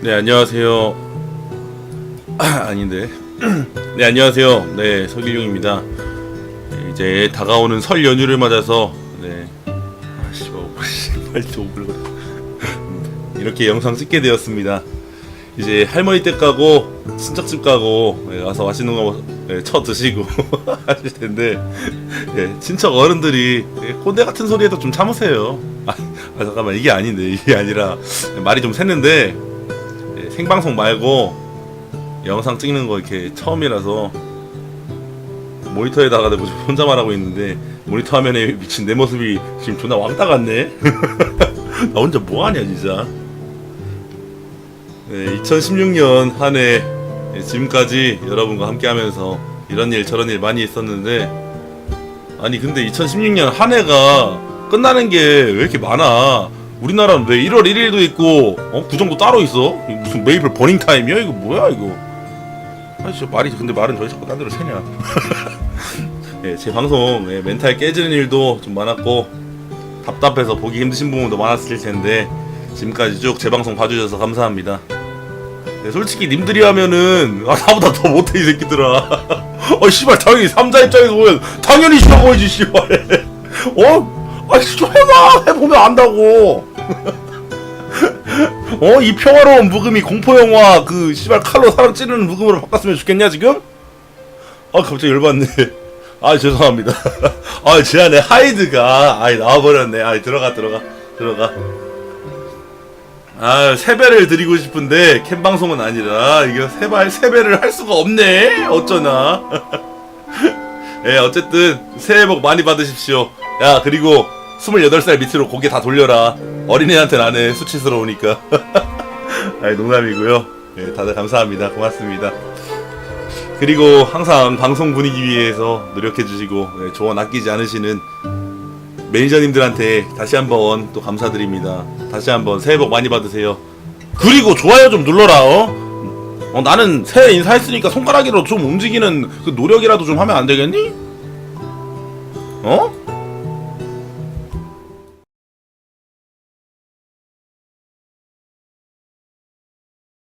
네 안녕하세요. 아, 아닌데. 네 안녕하세요. 네 서길용입니다. 네, 이제 다가오는 설 연휴를 맞아서 네. 오글거려. 이렇게 영상 찍게 되었습니다. 이제 할머니 댁 가고 친척집 가고 네, 와서 맛있는 거 네, 쳐 드시고 하실 텐데 네, 친척 어른들이 네, 꼰대 같은 소리에도 좀 참으세요. 아, 아, 잠깐만 이게 아닌데 이게 아니라 말이 좀 샜는데 네, 생방송 말고 영상 찍는 거 이렇게 처음이라서 모니터에다가 내가 혼자 말하고 있는데 모니터 화면에 미친 내 모습이 지금 존나 왕따 같네. 나 혼자 뭐 하냐 진짜. 네, 2016년 한 해 지금까지 여러분과 함께 하면서 이런 일 저런 일 많이 있었는데 아니 근데 2016년 한 해가 끝나는 게 왜 이렇게 많아? 우리나라는 왜 1월 1일도 있고 어? 구정도 따로 있어? 무슨 메이플 버닝 타임이야? 이거 뭐야 이거? 아씨 말이 근데 말은 왜 자꾸 딴 데로 새냐? 예, 제 방송 예, 멘탈 깨지는 일도 좀 많았고 답답해서 보기 힘드신 부분도 많았을 텐데 지금까지 쭉 제 방송 봐주셔서 감사합니다. 네, 솔직히 님들이 하면은 아 나보다 더 못해 이 새끼들아. 어 씨발 당연히 삼자 입장에서 보면 당연히 싫어 보이지 씨발. 어? 좀 해봐 해보면 안다고. 어 이 평화로운 묵음이 공포 영화 그 씨발 칼로 사람 찌르는 묵음으로 바꿨으면 좋겠냐 지금? 아 갑자기 열받네. 아 죄송합니다. 아 지난해 하이드가 아 나와버렸네. 아 들어가 들어가 들어가. 아 세배를 드리고 싶은데 캠 방송은 아니라 이거 세발 세배를 할 수가 없네. 어쩌나. 예 어쨌든 새해 복 많이 받으십시오. 야 그리고 28살 밑으로 고개 다 돌려라. 어린애한테는 안 해. 수치스러우니까. 아이 농담이고요. 예 다들 감사합니다. 고맙습니다. 그리고 항상 방송 분위기 위해서 노력해 주시고 예, 조언 아끼지 않으시는 매니저님들한테 다시 한번 또 감사드립니다. 다시 한번 새해 복 많이 받으세요. 그리고 좋아요 좀 눌러라. 어? 어, 나는 새해 인사했으니까 손가락이라도 좀 움직이는 그 노력이라도 좀 하면 안 되겠니? 어?